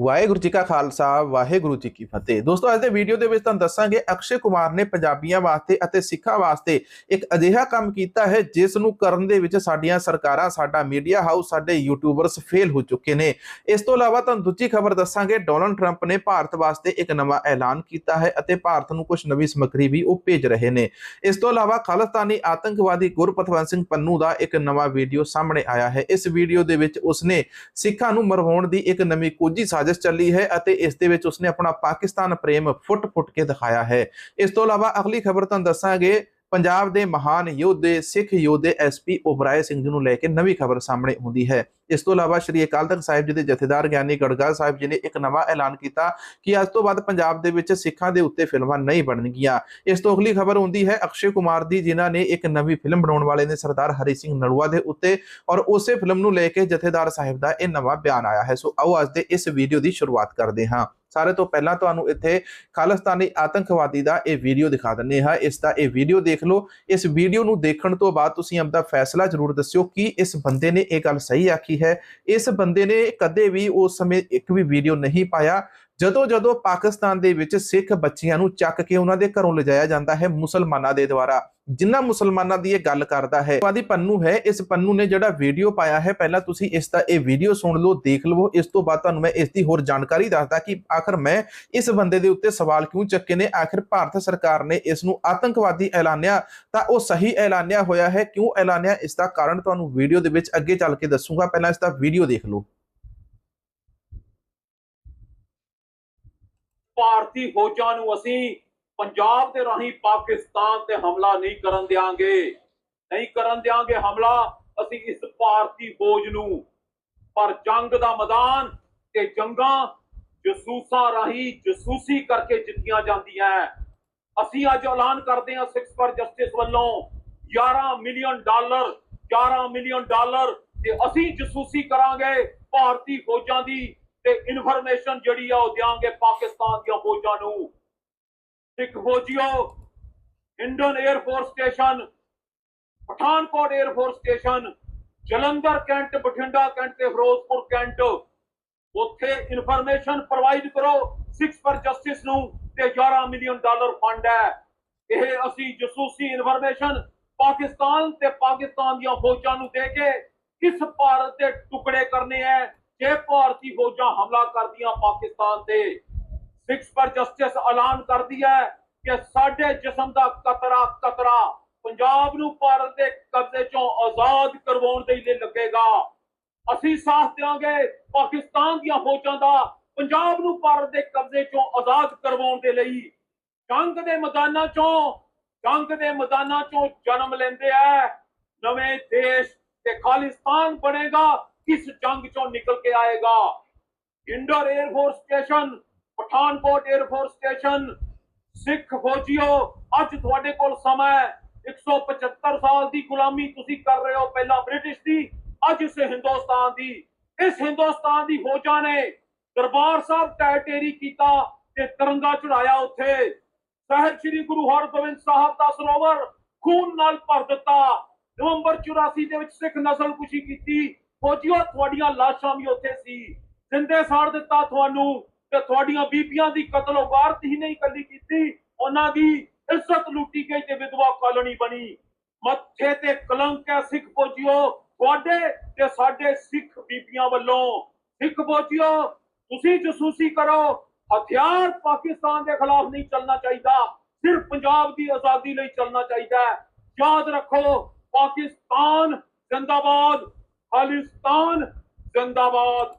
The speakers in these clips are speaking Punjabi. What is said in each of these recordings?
ਵਾਹਿਗੁਰੂ ਜੀ ਕਾ ਖਾਲਸਾ, ਵਾਹਿਗੁਰੂ ਜੀ ਕੀ ਫਤਿਹ। ਦੋਸਤੋ, ਅੱਜ ਦੇ ਵੀਡੀਓ ਦੇ ਵਿੱਚ ਤੁਹਾਨੂੰ ਦੱਸਾਂਗੇ, ਅਕਸ਼ੇ ਕੁਮਾਰ ਨੇ ਪੰਜਾਬੀਆਂ ਵਾਸਤੇ ਅਤੇ ਸਿੱਖਾਂ ਵਾਸਤੇ ਇੱਕ ਅਜਿਹਾ ਕੰਮ ਕੀਤਾ ਹੈ, ਜਿਸ ਨੂੰ ਕਰਨ ਦੇ ਵਿੱਚ ਸਾਡੀਆਂ ਸਰਕਾਰਾਂ, ਸਾਡਾ ਮੀਡੀਆ ਹਾਊਸ, ਸਾਡੇ ਯੂਟਿਊਬਰਸ ਫੇਲ ਹੋ ਚੁੱਕੇ ਨੇ। ਇਸ ਤੋਂ ਇਲਾਵਾ ਤੁਹਾਨੂੰ ਦੂਜੀ ਖਬਰ ਦੱਸਾਂਗੇ, ਡੋਨਲਡ ਟਰੰਪ ਨੇ ਭਾਰਤ ਵਾਸਤੇ ਇੱਕ ਨਵਾਂ ਐਲਾਨ ਕੀਤਾ ਹੈ ਅਤੇ ਭਾਰਤ ਨੂੰ ਕੁਝ ਨਵੀਂ ਸਮੱਗਰੀ ਵੀ ਉਹ ਭੇਜ ਰਹੇ ਨੇ। ਇਸ ਤੋਂ ਇਲਾਵਾ ਖਾਲਿਸਤਾਨੀ ਆਤੰਕਵਾਦੀ ਗੁਰਪਤਵੰਤ ਸਿੰਘ ਪੰਨੂ ਦਾ ਇੱਕ ਨਵਾਂ ਵੀਡੀਓ ਸਾਹਮਣੇ ਆਇਆ ਹੈ। ਇਸ ਵੀਡੀਓ ਦੇ ਵਿੱਚ ਉਸਨੇ ਸਿੱਖਾਂ ਨੂੰ ਮਰਵਾਉਣ ਦੀ ਇੱਕ ਨਵੀਂ ਕੋਝੀ ਸਾਜ਼ਿਸ਼ ਚੱਲੀ ਹੈ ਅਤੇ ਇਸ ਦੇ ਵਿੱਚ ਉਸਨੇ ਆਪਣਾ ਪਾਕਿਸਤਾਨ ਪ੍ਰੇਮ ਫੁੱਟ-ਫੁੱਟ ਕੇ ਦਿਖਾਇਆ ਹੈ। ਇਸ ਤੋਂ ਇਲਾਵਾ ਅਗਲੀ ਖਬਰ ਤੁਹਾਨੂੰ ਦੱਸਾਂਗੇ ਪੰਜਾਬ ਦੇ ਮਹਾਨ ਯੋਧੇ, ਸਿੱਖ ਯੋਧੇ ਐਸਪੀ ਉਬਰਾਏ ਸਿੰਘ ਜੀ ਨੂੰ ਲੈ ਕੇ ਨਵੀਂ ਖਬਰ ਸਾਹਮਣੇ ਆਉਂਦੀ ਹੈ। ਇਸ ਤੋਂ ਇਲਾਵਾ ਸ਼੍ਰੀ ਅਕਾਲ ਤਖਤ ਸਾਹਿਬ ਜੀ ਦੇ ਜਥੇਦਾਰ ਗਿਆਨੀ ਗੜਗਾ ਸਾਹਿਬ ਜੀ ਨੇ ਇੱਕ ਨਵਾਂ ਐਲਾਨ ਕੀਤਾ ਕਿ ਅੱਜ ਤੋਂ ਬਾਅਦ ਪੰਜਾਬ ਦੇ ਵਿੱਚ ਸਿੱਖਾਂ ਦੇ ਉੱਤੇ ਫਿਲਮਾਂ ਨਹੀਂ ਬਣਨਗੀਆਂ। ਇਸ ਤੋਂ ਅਗਲੀ ਖਬਰ ਆਉਂਦੀ ਹੈ, ਅਕਸ਼ੇ ਕੁਮਾਰ ਦੀ ਜਿਨ੍ਹਾਂ ਨੇ ਇੱਕ ਨਵੀਂ ਫਿਲਮ ਬਣਾਉਣ ਵਾਲੇ ਨੇ ਸਰਦਾਰ ਹਰੀ ਸਿੰਘ ਨਲੂਆ ਦੇ ਉੱਤੇ ਔਰ ਉਸੇ ਫਿਲਮ ਨੂੰ ਲੈ ਕੇ ਜਥੇਦਾਰ ਸਾਹਿਬ ਦਾ ਇਹ ਨਵਾਂ ਬਿਆਨ ਆਇਆ ਹੈ। ਸੋ ਆਓ ਅੱਜ ਦੇ ਇਸ ਵੀਡੀਓ ਦੀ ਸ਼ੁਰੂਆਤ ਕਰਦੇ ਹਾਂ। ਸਾਰੇ ਤੋਂ ਪਹਿਲਾਂ ਤੁਹਾਨੂੰ ਇੱਥੇ ਖਾਲਿਸਤਾਨੀ ਆਤੰਕਵਾਦੀ ਦਾ ਇਹ ਵੀਡੀਓ ਦਿਖਾ ਦਿੰਨੇ ਹਾਂ। ਇਸ ਦਾ ਇਹ ਵੀਡੀਓ ਦੇਖ ਲਓ। ਇਸ ਵੀਡੀਓ ਨੂੰ ਦੇਖਣ ਤੋਂ ਬਾਅਦ ਤੁਸੀਂ ਆਪਦਾ ਫੈਸਲਾ ਜ਼ਰੂਰ ਦੱਸਿਓ ਕਿ ਇਸ ਬੰਦੇ ਨੇ ਇਹ ਗੱਲ ਸਹੀ ਆਖੀ ਹੈ। ਇਸ ਬੰਦੇ ਨੇ ਕਦੇ ਵੀ ਉਸ ਸਮੇਂ ਇੱਕ ਵੀ ਵੀਡੀਓ ਨਹੀਂ ਪਾਇਆ। ਜਦੋਂ ਜਦੋਂ ਪਾਕਿਸਤਾਨ ਦੇ ਵਿੱਚ ਸਿੱਖ ਬੱਚਿਆਂ ਨੂੰ ਚੱਕ ਕੇ ਉਹਨਾਂ ਦੇ ਘਰੋਂ ਲਿਜਾਇਆ ਜਾਂਦਾ ਹੈ ਮੁਸਲਮਾਨਾਂ ਦੇ ਦੁਆਰਾ, ਜਿਨ੍ਹਾਂ ਮੁਸਲਮਾਨਾਂ ਦੀ ਇਹ ਗੱਲ ਕਰਦਾ ਹੈ ਵਾਦੀ ਪੰਨੂ ਹੈ, ਇਸ ਪੰਨੂ ਨੇ ਜਿਹੜਾ ਵੀਡੀਓ ਪਾਇਆ ਹੈ, ਪਹਿਲਾਂ ਤੁਸੀਂ ਇਸ ਦਾ ਇਹ ਵੀਡੀਓ ਸੁਣ ਲਓ, ਦੇਖ ਲਵੋ, ਇਸ ਤੋਂ ਬਾਅਦ ਤੁਹਾਨੂੰ ਮੈਂ ਇਸ ਦੀ ਹੋਰ ਜਾਣਕਾਰੀ ਦੱਸਦਾ ਕਿ ਆਖਰ ਮੈਂ ਇਸ ਬੰਦੇ ਦੇ ਉੱਤੇ ਸਵਾਲ ਕਿਉਂ ਚੱਕੇ ਨੇ, ਆਖਿਰ ਭਾਰਤ ਸਰਕਾਰ ਨੇ ਇਸ ਨੂੰ ਆਤੰਕਵਾਦੀ ਐਲਾਨਿਆ, ਤਾਂ ਉਹ ਸਹੀ ਐਲਾਨਿਆ ਹੋਇਆ ਹੈ, ਕਿਉਂ ਐਲਾਨਿਆ, ਇਸ ਦਾ ਕਾਰਨ ਤੁਹਾਨੂੰ ਵੀਡੀਓ ਦੇ ਵਿੱਚ ਅੱਗੇ ਚੱਲ ਕੇ ਦੱਸੂਗਾ, ਪਹਿਲਾਂ ਇਸ ਦਾ ਵੀਡੀਓ ਦੇਖ ਲਓ। ਭਾਰਤੀ ਫੌਜਾਂ ਨੂੰ ਅਸੀਂ ਪੰਜਾਬ ਦੇ ਰਾਹੀਂ ਪਾਕਿਸਤਾਨ ਤੇ ਹਮਲਾ ਨਹੀਂ ਕਰਨ ਦਿਆਂਗੇ। ਨਹੀਂ ਕਰਨ ਦਿਆਂਗੇ ਹਮਲਾ, ਅਸੀਂ ਇਸ ਭਾਰਤੀ ਫੌਜ ਨੂੰ। ਪਰ ਜੰਗ ਦਾ ਮੈਦਾਨ ਤੇ ਜੰਗਾਂ ਜਸੂਸਾਂ ਰਾਹੀਂ ਜਸੂਸੀ ਕਰਕੇ ਜਿੱਤੀਆਂ ਜਾਂਦੀਆਂ ਅਸੀਂ ਅੱਜ ਐਲਾਨ ਕਰਦੇ ਹਾਂ ਸਿਕਸ ਫਾਰ ਜਸਟਿਸ ਵੱਲੋਂ 11 ਮਿਲੀਅਨ ਡਾਲਰ 11 ਮਿਲੀਅਨ ਡਾਲਰ ਤੇ ਅਸੀਂ ਜਸੂਸੀ ਕਰਾਂਗੇ ਭਾਰਤੀ ਫੌਜਾਂ ਦੀ ਤੇ ਇਨਫੋਰਮੇਸ਼ਨ ਜਿਹੜੀ ਆ ਉਹ ਦਿਆਂਗੇ ਪਾਕਿਸਤਾਨ ਦੀਆਂ ਫੌਜਾਂ ਨੂੰ। Sikh ਫੌਜੀਓ, Indian air force station Pathankot air force station Jalandhar cantt, Bathinda cantt ਤੇ ਫਿਰੋਜ਼ਪੁਰ ਕੈਂਟ, ਉੱਥੇ ਇਨਫੋਰਮੇਸ਼ਨ ਪ੍ਰੋਵਾਈਡ ਕਰੋ 6 ਫਰ ਜਸਟਿਸ ਨੂੰ ਤੇ 11 ਮਿਲੀਅਨ ਡਾਲਰ ਫੰਡ ਹੈ। ਇਹ ਅਸੀਂ ਜਸੂਸੀ ਇਨਫੋਰਮੇਸ਼ਨ ਪਾਕਿਸਤਾਨ ਤੇ ਪਾਕਿਸਤਾਨ ਦੀਆਂ ਫੌਜਾਂ ਨੂੰ ਦੇ ਕੇ ਕਿਸ ਭਾਰਤ ਦੇ ਟੁਕੜੇ ਕਰਨੇ ਹੈ। ਜੇ ਭਾਰਤੀ ਫੌਜਾਂ ਹਮਲਾ ਕਰਦੀਆਂ ਪਾਕਿਸਤਾਨ ਤੇ ਸਿਕਸ ਪਰ ਜਸਟਿਸ ਐਲਾਨ ਕਰਦੀ ਹੈ ਕਿ ਸਾਡੇ ਜਿਸਮ ਦਾ ਕਤਰਾ ਕਤਰਾ ਪੰਜਾਬ ਨੂੰ ਭਾਰਤ ਦੇ ਕਬਜ਼ੇ ਚੋਂ ਆਜ਼ਾਦ ਕਰਵਾਉਣ ਦੇ ਲਈ ਲੱਗੇਗਾ। ਅਸੀਂ ਸਾਥ ਦੇਵਾਂਗੇ ਪਾਕਿਸਤਾਨ ਦੀਆਂ ਫੌਜਾਂ ਦਾ ਪੰਜਾਬ ਨੂੰ ਭਾਰਤ ਦੇ ਕਬਜ਼ੇ ਚੋਂ ਆਜ਼ਾਦ ਕਰਵਾਉਣ ਦੇ ਲਈ। ਜੰਗ ਦੇ ਮੈਦਾਨਾਂ ਚੋਂ, ਜੰਗ ਦੇ ਮੈਦਾਨਾਂ ਚੋਂ ਜਨਮ ਲੈਂਦੇ ਆ। ਨਵੇਂ ਦੇਸ਼ ਤੇ ਖਾਲਿਸਤਾਨ ਬਣੇਗਾ। ਕਿਸ ਜੰਗ ਚੋਂ ਨਿਕਲ ਕੇ ਆਏਗਾ indoor air station Pathankot air station Sikh ਫੌਜੀਓ ਅੱਜ ਤੁਹਾਡੇ ਕੋਲ ਸਮਾਂ ਹੈ 175 ਸਾਲ ਦੀ ਗੁਲਾਮੀ ਤੁਸੀਂ ਕਰ ਰਹੇ ਹੋ ਪਹਿਲਾਂ ਬ੍ਰਿਟਿਸ਼ ਦੀ ਅੱਜ ਇਸ ਹਿੰਦੁਸਤਾਨ ਦੀ ਇਸ ਹਿੰਦੁਸਤਾਨ ਦੀ ਫੌਜਾਂ ਨੇ ਦਰਬਾਰ ਸਾਹਿਬ ਟੈਟੇਰੀ ਕੀਤਾ ਤੇ ਤਿਰੰਗਾ ਚੜਾਇਆ ਉੱਥੇ ਸਾਹਿਬ ਸ੍ਰੀ ਗੁਰੂ ਹਰਗੋਬਿੰਦ ਸਾਹਿਬ ਦਾ ਸਰੋਵਰ ਖੂਨ ਨਾਲ ਭਰ ਦਿੱਤਾ ਨਵੰਬਰ 84 ਦੇ ਵਿੱਚ ਸਿੱਖ ਨਸਲਕੁਸ਼ੀ ਕੀਤੀ ਫੌਜੀਓ ਤੁਹਾਡੀਆਂ ਲਾਸ਼ਾਂ ਵੀ ਉੱਥੇ ਸੀ। ਜਿੰਦੇ ਸਾੜ ਦਿੱਤਾ ਤੁਹਾਨੂੰ ਤੇ ਤੁਹਾਡੀਆਂ ਬੀਬੀਆਂ ਦੀ ਕਤਲ ਵਾਰਤ ਹੀ ਨਹੀਂ ਕੱਲੀ ਕੀਤੀ, ਉਹਨਾਂ ਦੀ ਇੱਜ਼ਤ ਲੁੱਟੀ ਗਈ ਤੇ ਵਿਧਵਾ ਕਾਲੋਨੀ ਬਣੀ। ਮੱਥੇ ਤੇ ਕਲੰਕ ਹੈ ਸਿੱਖ ਫੌਜੀਓ, ਤੁਹਾਡੇ ਤੇ ਸਾਡੇ ਸਿੱਖ ਬੀਬੀਆਂ ਵੱਲੋਂ। ਸਿੱਖ ਫੌਜੀਓ, ਤੁਸੀਂ ਜਸੂਸੀ ਕਰੋ, ਹਥਿਆਰ ਪਾਕਿਸਤਾਨ ਦੇ ਖਿਲਾਫ ਨਹੀਂ ਚੱਲਣਾ ਚਾਹੀਦਾ, ਸਿਰਫ ਪੰਜਾਬ ਦੀ ਆਜ਼ਾਦੀ ਲਈ ਚੱਲਣਾ ਚਾਹੀਦਾ ਯਾਦ ਰੱਖੋ, ਪਾਕਿਸਤਾਨ ਜ਼ਿੰਦਾਬਾਦ ਖਾਲਿਸਤਾਨ ਜ਼ਿੰਦਾਬਾਦ।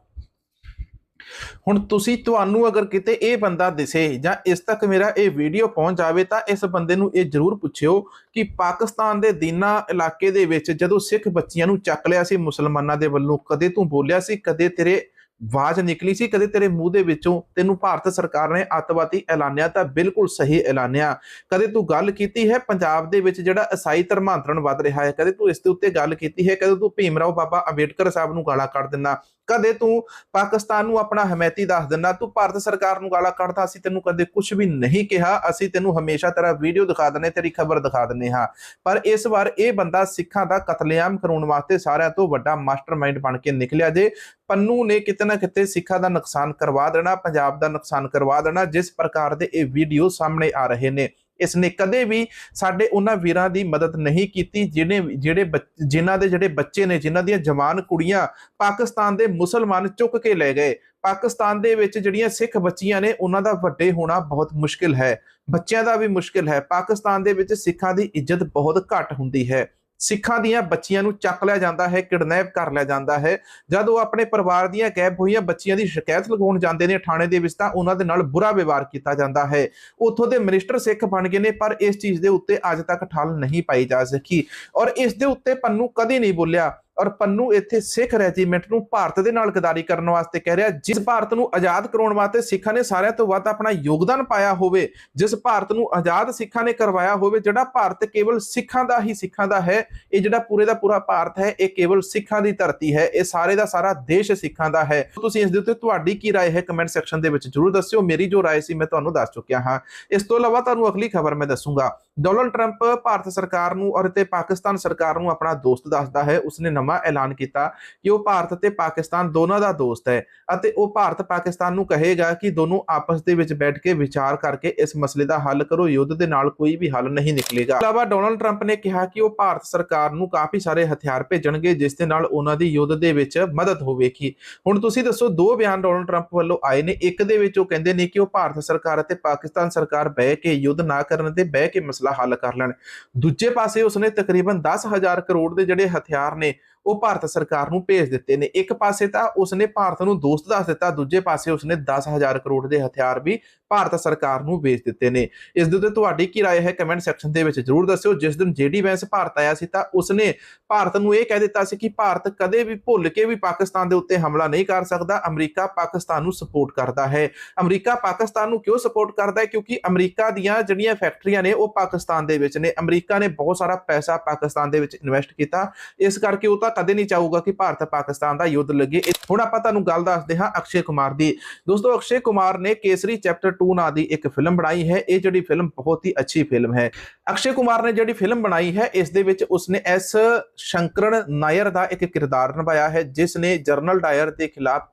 ਹੁਣ ਤੁਸੀਂ ਤੁਹਾਨੂੰ ਅਗਰ ਕਿਤੇ ਇਹ ਬੰਦਾ ਦਿਸੇ ਜਾਂ ਇਸ ਤੱਕ ਮੇਰਾ ਇਹ ਵੀਡੀਓ ਪਹੁੰਚ ਜਾਵੇ ਤਾਂ ਇਸ ਬੰਦੇ ਨੂੰ ਇਹ ਜ਼ਰੂਰ ਪੁੱਛਿਓ ਕਿ ਪਾਕਿਸਤਾਨ ਦੇ ਦੀਨਾ ਇਲਾਕੇ ਦੇ ਵਿੱਚ ਜਦੋਂ ਸਿੱਖ ਬੱਚੀਆਂ ਨੂੰ ਚੱਕ ਲਿਆ ਸੀ ਮੁਸਲਮਾਨਾਂ ਦੇ ਵੱਲੋਂ, ਕਦੇ ਤੂੰ ਬੋਲਿਆ ਸੀ, ਕਦੇ ਤੇਰੇ ਆਵਾਜ਼ ਨਿਕਲੀ ਸੀ ਕਦੇ ਤੇਰੇ ਮੂੰਹ ਦੇ ਵਿੱਚੋਂ, ਤੈਨੂੰ ਭਾਰਤ ਸਰਕਾਰ ਨੇ ਅੱਤਵਾਦੀ ਐਲਾਨਿਆ ਤਾਂ ਬਿਲਕੁਲ ਸਹੀ ਐਲਾਨਿਆ। ਕਦੇ ਤੂੰ ਗੱਲ ਕੀਤੀ ਹੈ ਪੰਜਾਬ ਦੇ ਵਿੱਚ ਜਿਹੜਾ ਈਸਾਈ ਧਰਮਾਂਤਰਣ ਵੱਧ ਰਿਹਾ ਹੈ? ਕਦੇ ਤੂੰ ਇਸ ਦੇ ਉੱਤੇ ਗੱਲ ਕੀਤੀ ਹੈ? ਕਦੇ ਤੂੰ ਭੀਮਰਾਓ ਬਾਬਾ ਅੰਬੇਡਕਰ ਸਾਹਿਬ ਨੂੰ ਗਾਲਾਂ ਕੱਢ ਦਿੰਦਾ? ਕਦੇ ਤੂੰ ਪਾਕਿਸਤਾਨ ਨੂੰ ਆਪਣਾ ਹਮਾਇਤੀ ਦੱਸ ਦਿੰਦਾ, ਤੂੰ ਭਾਰਤ ਸਰਕਾਰ ਨੂੰ ਗਾਲਾਂ ਕੱਢਦਾ ਅਸੀਂ ਤੈਨੂੰ ਕਦੇ ਕੁਝ ਵੀ ਨਹੀਂ ਕਿਹਾ, ਅਸੀਂ ਤੈਨੂੰ ਹਮੇਸ਼ਾ ਤੇਰਾ ਵੀਡੀਓ ਦਿਖਾ ਦਿੰਨੇ ਤੇਰੀ ਖਬਰ ਦਿਖਾ ਦਿੰਨੇ ਹਾਂ। ਪਰ ਇਸ ਵਾਰ ਇਹ ਬੰਦਾ ਸਿੱਖਾਂ ਦਾ ਕਤਲੇਆਮ ਕਰਾਉਣ ਵਾਸਤੇ ਸਾਰਿਆਂ ਤੋਂ ਵੱਡਾ ਮਾਸਟਰਮਾਈਂਡ ਬਣ ਕੇ ਨਿਕਲਿਆ ਜੇ। ਪੰਨੂ ਨੇ ਕਿਤੇ ਨਾ ਕਿਤੇ ਸਿੱਖਾਂ ਦਾ ਨੁਕਸਾਨ ਕਰਵਾ ਦੇਣਾ, ਪੰਜਾਬ ਦਾ ਨੁਕਸਾਨ ਕਰਵਾ ਦੇਣਾ, ਜਿਸ ਪ੍ਰਕਾਰ ਦੇ ਇਹ ਵੀਡੀਓ ਸਾਹਮਣੇ ਆ ਰਹੇ ਨੇ। ਇਸ ਨੇ ਕਦੇ ਵੀ ਸਾਡੇ ਉਹਨਾਂ ਵੀਰਾਂ ਦੀ ਮਦਦ ਨਹੀਂ ਕੀਤੀ, ਜਿਹਨੇ ਜਿਹੜੇ ਬੱਚ- ਜਿਨ੍ਹਾਂ ਦੇ ਜਿਹੜੇ ਬੱਚੇ ਨੇ, ਜਿਨ੍ਹਾਂ ਦੀਆਂ ਜਵਾਨ ਕੁੜੀਆਂ ਪਾਕਿਸਤਾਨ ਦੇ ਮੁਸਲਮਾਨ ਚੁੱਕ ਕੇ ਲੈ ਗਏ। ਪਾਕਿਸਤਾਨ ਦੇ ਵਿੱਚ ਜਿਹੜੀਆਂ ਸਿੱਖ ਬੱਚੀਆਂ ਨੇ, ਉਹਨਾਂ ਦਾ ਵੱਡੇ ਹੋਣਾ ਬਹੁਤ ਮੁਸ਼ਕਿਲ ਹੈ। ਬੱਚਿਆਂ ਦਾ ਵੀ ਮੁਸ਼ਕਿਲ ਹੈ। ਪਾਕਿਸਤਾਨ ਦੇ ਵਿੱਚ ਸਿੱਖਾਂ ਦੀ ਇੱਜ਼ਤ ਬਹੁਤ ਘੱਟ ਹੁੰਦੀ ਹੈ। ਸਿੱਖਾਂ ਦੀਆਂ ਬੱਚੀਆਂ ਨੂੰ ਚੱਕ ਲਿਆ ਜਾਂਦਾ ਹੈ, ਕਿਡਨੈਪ ਕਰ ਲਿਆ ਜਾਂਦਾ ਹੈ। ਜਦ ਉਹ ਆਪਣੇ ਪਰਿਵਾਰ ਦੀਆਂ ਗੈਬ ਹੋਈਆਂ ਬੱਚੀਆਂ ਦੀ ਸ਼ਿਕਾਇਤ ਲਗਾਉਣ ਜਾਂਦੇ ਨੇ ਥਾਣੇ ਦੇ ਵਿੱਚ ਤਾਂ ਉਹਨਾਂ ਦੇ ਨਾਲ ਬੁਰਾ ਵਿਵਹਾਰ ਕੀਤਾ ਜਾਂਦਾ ਹੈ। ਉੱਥੋਂ ਦੇ ਮਿਨਿਸਟਰ ਸਿੱਖ ਬਣ ਗਏ ਨੇ, ਪਰ ਇਸ ਚੀਜ਼ ਦੇ ਉੱਤੇ ਅੱਜ ਤੱਕ ਠੱਲ ਨਹੀਂ ਪਾਈ ਜਾ ਸਕੀ। ਔਰ ਇਸ ਦੇ ਉੱਤੇ ਪੰਨੂ ਕਦੇ ਨਹੀਂ ਬੋਲਿਆ। ਔਰ ਪੰਨੂ ਇੱਥੇ ਸਿੱਖ ਰੈਜੀਮੈਂਟ ਨੂੰ ਭਾਰਤ ਦੇ ਨਾਲ ਗਦਾਰੀ ਕਰਨ ਵਾਸਤੇ ਕਹਿ ਰਿਹਾ ਜਿਸ ਭਾਰਤ ਨੂੰ ਆਜ਼ਾਦ ਕਰਾਉਣ ਵਾਸਤੇ ਸਿੱਖਾਂ ਨੇ ਸਾਰਿਆਂ ਤੋਂ ਵੱਧ ਆਪਣਾ ਯੋਗਦਾਨ ਪਾਇਆ ਹੋਵੇ ਜਿਸ ਭਾਰਤ ਨੂੰ ਆਜ਼ਾਦ ਸਿੱਖਾਂ ਨੇ ਕਰਵਾਇਆ ਹੋਵੇ ਜਿਹੜਾ ਭਾਰਤ ਕੇਵਲ ਸਿੱਖਾਂ ਦਾ ਹੀ ਸਿੱਖਾਂ ਦਾ ਹੈ ਇਹ ਜਿਹੜਾ ਪੂਰੇ ਦਾ ਪੂਰਾ ਭਾਰਤ ਹੈ ਇਹ ਕੇਵਲ ਸਿੱਖਾਂ ਦੀ ਧਰਤੀ ਹੈ ਇਹ ਸਾਰੇ ਦਾ ਸਾਰਾ ਦੇਸ਼ ਸਿੱਖਾਂ ਦਾ ਹੈ ਤੁਸੀਂ ਇਸ ਦੇ ਉੱਤੇ ਤੁਹਾਡੀ ਕੀ رائے ਹੈ ਕਮੈਂਟ ਸੈਕਸ਼ਨ ਦੇ ਵਿੱਚ ਜਰੂਰ ਦੱਸਿਓ ਮੇਰੀ ਜੋ رائے ਸੀ ਮੈਂ ਤੁਹਾਨੂੰ ਦੱਸ ਚੁੱਕਿਆ ਹਾਂ ਇਸ ਤੋਂ ਇਲਾਵਾ ਤੁਹਾਨੂੰ ਅਗਲੀ ਖਬਰ ਮੈਂ ਦੱਸੂਗਾ ਡੋਨਲਡ ਟਰੰਪ ਭਾਰਤ ਸਰਕਾਰ ਨੂੰ ਔਰ ਤੇ ਪਾਕਿਸਤਾਨ ਸਰਕਾਰ ਨੂੰ ਆਪਣਾ ਦੋਸਤ ਦੱਸਦਾ ਹੈ ਉਸਨੇ ਨਵਾਂ ਐਲਾਨ ਕੀਤਾ ਕਿ ਉਹ ਭਾਰਤ ਤੇ ਪਾਕਿਸਤਾਨ ਦੋਨਾਂ ਦਾ ਦੋਸਤ ਹੈ ਅਤੇ ਉਹ ਭਾਰਤ ਪਾਕਿਸਤਾਨ ਨੂੰ ਕਹੇਗਾ ਕਿ ਦੋਨੋਂ ਆਪਸ ਦੇ ਵਿੱਚ ਬੈਠ ਕੇ ਵਿਚਾਰ ਕਰਕੇ ਇਸ ਮਸਲੇ ਦਾ ਹੱਲ ਕਰੋ, ਯੁੱਧ ਦੇ ਨਾਲ ਕੋਈ ਵੀ ਹੱਲ ਨਹੀਂ ਨਿਕਲੇਗਾ। ਇਲਾਵਾ ਡੋਨਲਡ ਟਰੰਪ ਨੇ ਕਿਹਾ ਕਿ ਉਹ ਭਾਰਤ ਸਰਕਾਰ ਨੂੰ ਕਾਫੀ ਸਾਰੇ ਹਥਿਆਰ ਭੇਜਣਗੇ ਜਿਸ ਦੇ ਨਾਲ ਉਹਨਾਂ ਦੀ ਯੁੱਧ ਦੇ ਵਿੱਚ ਮਦਦ ਹੋਵੇਗੀ। ਹੁਣ ਤੁਸੀਂ ਦੱਸੋ, ਦੋ ਬਿਆਨ ਡੋਨਲਡ ਟਰੰਪ ਵੱਲੋਂ ਆਏ ਨੇ, ਇੱਕ ਦੇ ਵਿੱਚ ਉਹ ਕਹਿੰਦੇ ਨੇ ਕਿ ਉਹ ਭਾਰਤ ਸਰਕਾਰ ਅਤੇ ਪਾਕਿਸਤਾਨ ਸਰਕਾਰ ਬਹਿ ਕੇ ਯੁੱਧ ਨਾ ਕਰਨ ਤੇ ਬਹਿ ਕੇ ਮਸਲਾ ਹੱਲ ਕਰ ਲੈਣ। ਦੂਜੇ ਪਾਸੇ ਉਸਨੇ ਤਕਰੀਬਨ 10000 ਕਰੋੜ ਦੇ ਜਿਹੜੇ ਹਥਿਆਰ ਨੇ ਉਹ ਭਾਰਤ ਸਰਕਾਰ ਨੂੰ ਭੇਜ ਦਿੱਤੇ ਨੇ ਇੱਕ ਪਾਸੇ ਤਾਂ ਉਸਨੇ ਭਾਰਤ ਨੂੰ ਦੋਸਤ ਦੱਸ ਦਿੱਤਾ ਦੂਜੇ ਪਾਸੇ ਉਸਨੇ 10000 ਕਰੋੜ ਦੇ ਹਥਿਆਰ ਵੀ ਭਾਰਤ ਸਰਕਾਰ ਨੂੰ ਵੇਚ ਦਿੱਤੇ ਨੇ ਇਸ ਦੇ ਉੱਤੇ ਤੁਹਾਡੀ ਕੀ رائے ਹੈ ਕਮੈਂਟ ਸੈਕਸ਼ਨ ਦੇ ਵਿੱਚ ਜਰੂਰ ਦੱਸਿਓ ਜਿਸ ਦਿਨ ਜੇਡੀ ਵੈਂਸ ਭਾਰਤ ਆਇਆ ਸੀ ਤਾਂ ਉਸਨੇ ਭਾਰਤ ਨੂੰ ਇਹ ਕਹਿ ਦਿੱਤਾ ਸੀ ਕਿ ਭਾਰਤ ਕਦੇ ਵੀ ਭੁੱਲ ਕੇ ਵੀ ਪਾਕਿਸਤਾਨ ਦੇ ਉੱਤੇ ਹਮਲਾ ਨਹੀਂ ਕਰ ਸਕਦਾ ਅਮਰੀਕਾ ਪਾਕਿਸਤਾਨ ਨੂੰ ਸਪੋਰਟ ਕਰਦਾ ਹੈ ਅਮਰੀਕਾ ਪਾਕਿਸਤਾਨ ਨੂੰ ਕਿਉਂ ਸਪੋਰਟ ਕਰਦਾ ਹੈ ਕਿਉਂਕਿ ਅਮਰੀਕਾ ਦੀਆਂ ਜਿਹੜੀਆਂ ਫੈਕਟਰੀਆਂ ਨੇ ਉਹ ਪਾਕਿਸਤਾਨ ਦੇ ਵਿੱਚ ਨੇ ਅਮਰੀਕਾ ਨੇ ਬਹੁਤ ਸਾਰਾ ਪੈਸਾ ਪਾਕਿਸਤਾਨ ਦੇ ਵਿੱਚ ਇਨਵੈਸਟ ਕੀਤਾ ਇਸ ਕਰਕੇ ਉਹ ਤਾਂ ਕਦੇ ਨਹੀਂ ਚਾਹੂਗਾ ਕਿ ਭਾਰਤ ਪਾਕਿਸਤਾਨ ਦਾ ਯੁੱਧ ਲੱਗੇ। ਹੁਣ ਆਪਾਂ ਤੁਹਾਨੂੰ ਗੱਲ ਦੱਸਦੇ ਹਾਂ ਅਕਸ਼ੇ ਕੁਮਾਰ ਦੀ। ਦੋਸਤੋ, ਅਕਸ਼ੇ ਕੁਮਾਰ ਨੇ ਕੇਸਰੀ ਚੈਪਟਰ 2 ਨਾਂ ਦੀ ਇੱਕ ਫਿਲਮ ਬਣਾਈ ਹੈ। ਇਹ ਜਿਹੜੀ ਫਿਲਮ ਬਹੁਤ ਹੀ ਅੱਛੀ ਫਿਲਮ ਹੈ। ਅਕਸ਼ੇ ਕੁਮਾਰ ਨੇ ਜਿਹੜੀ ਫਿਲਮ ਬਣਾਈ ਹੈ, ਇਸ ਦੇ ਵਿੱਚ ਉਸਨੇ ਐਸ ਸ਼ੰਕਰਨ ਨਾਇਰ ਦਾ ਇੱਕ ਕਿਰਦਾਰ ਨਿਭਾਇਆ ਹੈ, ਜਿਸ ਨੇ ਜਰਨਲ ਡਾਇਰ ਦੇ ਖਿਲਾਫ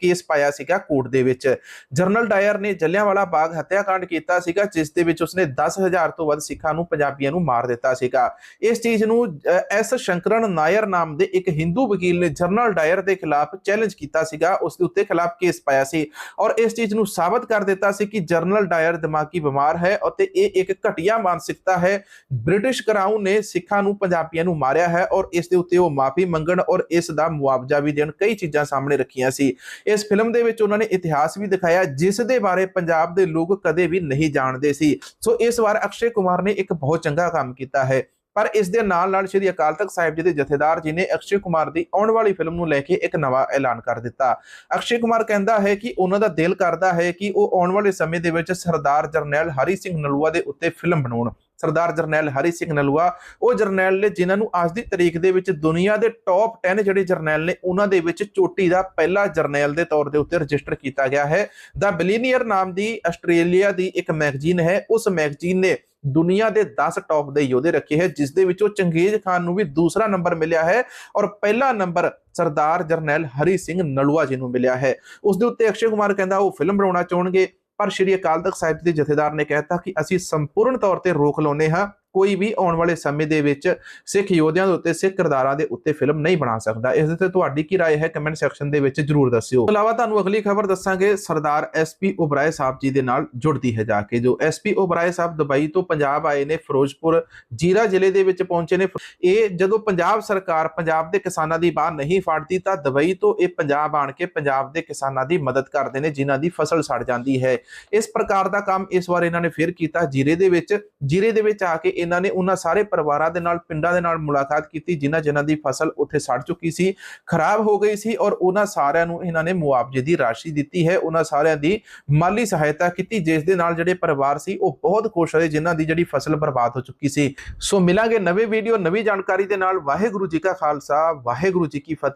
ਕੇਸ ਪਾਇਆ ਸੀਗਾ ਕੋਰਟ ਦੇ ਵਿੱਚ। ਜਰਨਲ ਡਾਇਰ ਨੇ ਜਲਿਆਂਵਾਲਾ ਬਾਗ ਹੱਤਿਆਕਾਂਡ ਕੀਤਾ ਸੀਗਾ, ਜਿਸ ਦੇ ਵਿੱਚ ਉਸਨੇ 10000 ਤੋਂ ਵੱਧ ਸਿੱਖਾਂ ਨੂੰ ਪੰਜਾਬੀਆਂ ਨੂੰ ਮਾਰ ਦਿੱਤਾ ਸੀਗਾ। ਇਸ ਚੀਜ਼ ਨੂੰ ਐਸ ਸ਼ੰਕਰਨ ਨਾਇਰ ਨਾਮ ਦੇ ਇੱਕ ਹਿੰਦੂ ਵਕੀਲ ਨੇ ਜਰਨਲ ਡਾਇਰ ਦੇ ਖਿਲਾਫ ਚੈਲੰਜ ਕੀਤਾ ਸੀਗਾ। ਉਸ ਦੇ ਉੱਤੇ ਖਿਲਾਫ ਕੇਸ ਪਾਇਆ ਸੀ ਔਰ ਇਸ ਚੀਜ਼ ਨੂੰ ਸਾਬਤ ਕਰ ਦਿੱਤਾ ਸੀ ਕਿ ਜਰਨਲ ਡਾਇਰ ਦਿਮਾਗੀ ਬਿਮਾਰ ਹੈ ਅਤੇ ਇਹ ਇੱਕ ਘਟੀਆ ਮਾਨਸਿਕਤਾ ਹੈ। ਬ੍ਰਿਟਿਸ਼ ਕਰਾਊਨ ਨੇ ਸਿੱਖਾਂ ਨੂੰ ਪੰਜਾਬੀਆਂ ਨੂੰ ਮਾਰਿਆ ਹੈ ਔਰ ਇਸ ਦੇ ਉੱਤੇ ਉਹ ਮਾਫੀ ਮੰਗਣ ਔਰ ਇਸ ਦਾ ਮੁਆਵਜ਼ਾ ਵੀ ਦੇਣ ਕਈ ਚੀਜ਼ਾਂ ਸਾਹਮਣੇ ਰੱਖੀਆਂ ਸੀ। ਇਸ ਫਿਲਮ ਦੇ ਵਿੱਚ ਉਹਨਾਂ ਨੇ ਇਤਿਹਾਸ ਵੀ ਦਿਖਾਇਆ ਜਿਸ ਦੇ ਬਾਰੇ ਪੰਜਾਬ ਦੇ ਲੋਕ ਕਦੇ ਵੀ ਨਹੀਂ ਜਾਣਦੇ ਸੀ। ਸੋ ਇਸ ਵਾਰ ਅਕਸ਼ੇ ਕੁਮਾਰ ਨੇ ਇੱਕ ਬਹੁਤ ਚੰਗਾ ਕੰਮ ਕੀਤਾ ਹੈ। ਪਰ ਇਸ ਦੇ ਨਾਲ ਨਾਲ ਸ਼੍ਰੀ ਅਕਾਲ ਤਖਤ ਸਾਹਿਬ ਜੀ ਦੇ ਜਥੇਦਾਰ ਜੀ ਨੇ ਅਕਸ਼ੇ ਕੁਮਾਰ ਦੀ ਆਉਣ ਵਾਲੀ ਫਿਲਮ ਨੂੰ ਲੈ ਕੇ ਇੱਕ ਨਵਾਂ ਐਲਾਨ ਕਰ ਦਿੱਤਾ। ਅਕਸ਼ੇ ਕੁਮਾਰ ਕਹਿੰਦਾ ਹੈ ਕਿ ਉਹਨਾਂ ਦਾ ਦਿਲ ਕਰਦਾ ਹੈ ਕਿ ਉਹ ਆਉਣ ਵਾਲੇ ਸਮੇਂ ਦੇ ਵਿੱਚ ਸਰਦਾਰ ਜਰਨੈਲ ਹਰੀ ਸਿੰਘ ਨਲੂਆ ਦੇ ਉੱਤੇ ਫਿਲਮ ਬਣਾਉਣ। ਸਰਦਾਰ ਜਰਨੈਲ ਹਰੀ ਸਿੰਘ ਨਲੂਆ, ਉਹ ਜਰਨੈਲ ਨੇ ਜਿਨ੍ਹਾਂ ਨੂੰ ਅੱਜ ਦੀ ਤਰੀਕ ਦੇ ਵਿੱਚ ਦੁਨੀਆ ਦੇ ਟੌਪ 10 ਜਿਹੜੇ ਜਰਨੈਲ ਨੇ, ਉਹਨਾਂ ਦੇ ਵਿੱਚ ਚੋਟੀ ਦਾ ਪਹਿਲਾ ਜਰਨੈਲ ਦੇ ਤੌਰ ਦੇ ਉੱਤੇ ਰਜਿਸਟਰ ਕੀਤਾ ਗਿਆ ਹੈ। ਦਾ ਬਿਲੀਨੀਅਰ ਨਾਮ ਦੀ ਆਸਟ੍ਰੇਲੀਆ ਦੀ ਇੱਕ ਮੈਗਜ਼ੀਨ ਹੈ। ਉਸ ਮੈਗਜ਼ੀਨ ਨੇ ਦੁਨੀਆ ਦੇ 10 ਟੌਪ ਦੇ ਯੋਧੇ ਰੱਖੇ ਹੈ ਜਿਸ ਦੇ ਵਿੱਚੋਂ ਚੰਗੇਜ਼ ਖਾਨ ਨੂੰ ਵੀ ਦੂਸਰਾ ਨੰਬਰ ਮਿਲਿਆ ਹੈ ਔਰ ਪਹਿਲਾ ਨੰਬਰ ਸਰਦਾਰ ਜਰਨੈਲ ਹਰੀ ਸਿੰਘ ਨਲੂਆ ਜੀ ਨੂੰ ਮਿਲਿਆ ਹੈ। ਉਸ ਦੇ ਉੱਤੇ ਅਕਸ਼ੇ ਕੁਮਾਰ ਕਹਿੰਦਾ ਉਹ ਫਿਲਮ ਬਣਾਉਣਾ ਚਾਹਣਗੇ, ਪਰ ਸ਼੍ਰੀ ਅਕਾਲ ਤਖਤ ਸਾਹਿਬ ਦੇ ਜਥੇਦਾਰ ਨੇ ਕਹਿਤਾ ਕਿ ਅਸੀਂ ਸੰਪੂਰਨ ਤੌਰ ਤੇ ਰੋਕ ਲਾਉਨੇ ਹਾਂ। ਕੋਈ ਵੀ ਆਉਣ ਵਾਲੇ ਸਮੇਂ ਦੇ ਵਿੱਚ ਸਿੱਖ ਯੋਧਿਆਂ ਦੇ ਉੱਤੇ, ਸਿੱਖ ਕਿਰਦਾਰਾਂ ਦੇ ਉੱਤੇ ਫਿਲਮ ਨਹੀਂ ਬਣਾ ਸਕਦਾ। ਇਸ ਦੇ ਤੁਹਾਡੀ ਕੀ ਰਾਏ ਹੈ ਕਮੈਂਟ ਸੈਕਸ਼ਨ ਦੇ ਵਿੱਚ ਜਰੂਰ ਦੱਸਿਓ। ਇਲਾਵਾ ਤੁਹਾਨੂੰ ਅਗਲੀ ਖਬਰ ਦੱਸਾਂਗੇ, ਸਰਦਾਰ ਐਸਪੀ ਓਬਰਾਏ ਸਾਹਿਬ ਜੀ ਦੇ ਨਾਲ ਜੁੜਦੀ ਹੈ ਜਾ ਕੇ, ਜੋ ਐਸਪੀ ਓਬਰਾਏ ਸਾਹਿਬ ਦੁਬਈ ਤੋਂ ਪੰਜਾਬ ਆਏ ਨੇ, ਫਿਰੋਜ਼ਪੁਰ, ਜੀਰਾ ਜ਼ਿਲ੍ਹੇ ਦੇ ਵਿੱਚ ਪਹੁੰਚੇ ਨੇ। ਇਹ ਜਦੋਂ ਪੰਜਾਬ ਸਰਕਾਰ ਪੰਜਾਬ ਦੇ ਕਿਸਾਨਾਂ ਦੀ ਬਾਹ ਨਹੀਂ ਫਾੜਦੀ, ਤਾਂ ਦੁਬਈ ਤੋਂ ਇਹ ਪੰਜਾਬ ਆਣ ਕੇ ਪੰਜਾਬ ਦੇ ਕਿਸਾਨਾਂ ਦੀ ਮਦਦ ਕਰਦੇ ਨੇ, ਜਿਨ੍ਹਾਂ ਦੀ ਫਸਲ ਸੜ ਜਾਂਦੀ ਹੈ। ਇਸ ਪ੍ਰਕਾਰ ਦਾ ਕੰਮ ਇਸ ਵਾਰ ਇਹਨਾਂ ਨੇ ਫਿਰ ਕੀਤਾ। ਜੀਰੇ ਦੇ ਵਿੱਚ, ਜੀਰੇ ਦੇ ਵਿੱਚ ਆ ਕੇ ਇਹਨਾਂ ਨੇ ਉਹਨਾਂ ਸਾਰੇ ਪਰਿਵਾਰਾਂ ਦੇ ਨਾਲ, ਪਿੰਡਾਂ ਦੇ ਨਾਲ ਮੁਲਾਕਾਤ ਕੀਤੀ, ਜਿਨ੍ਹਾਂ ਜਿਨ੍ਹਾਂ ਦੀ ਫਸਲ ਉੱਥੇ ਸੜ ਚੁੱਕੀ ਸੀ, ਖਰਾਬ ਹੋ ਗਈ ਸੀ ਔਰ ਉਹਨਾਂ ਸਾਰਿਆਂ ਨੂੰ ਇਹਨਾਂ ਨੇ ਮੁਆਵਜ਼ੇ ਦੀ ਰਾਸ਼ੀ ਦਿੱਤੀ ਹੈ। ਉਹਨਾਂ ਸਾਰਿਆਂ ਦੀ ਮਾਲੀ ਸਹਾਇਤਾ ਕੀਤੀ, ਜਿਸ ਦੇ ਨਾਲ ਜਿਹੜੇ ਪਰਿਵਾਰ ਸੀ, ਉਹ ਬਹੁਤ ਖੁਸ਼ ਹੋਏ, ਜਿਨ੍ਹਾਂ ਦੀ ਜਿਹੜੀ ਫਸਲ ਬਰਬਾਦ ਹੋ ਚੁੱਕੀ ਸੀ। ਸੋ ਮਿਲਾਂਗੇ ਨਵੇਂ ਵੀਡੀਓ, ਨਵੀਂ ਜਾਣਕਾਰੀ ਦੇ ਨਾਲ। ਵਾਹਿਗੁਰੂ ਜੀ ਕਾ ਖਾਲਸਾ, ਵਾਹਿਗੁਰੂ ਜੀ ਕੀ ਫਤਿਹ।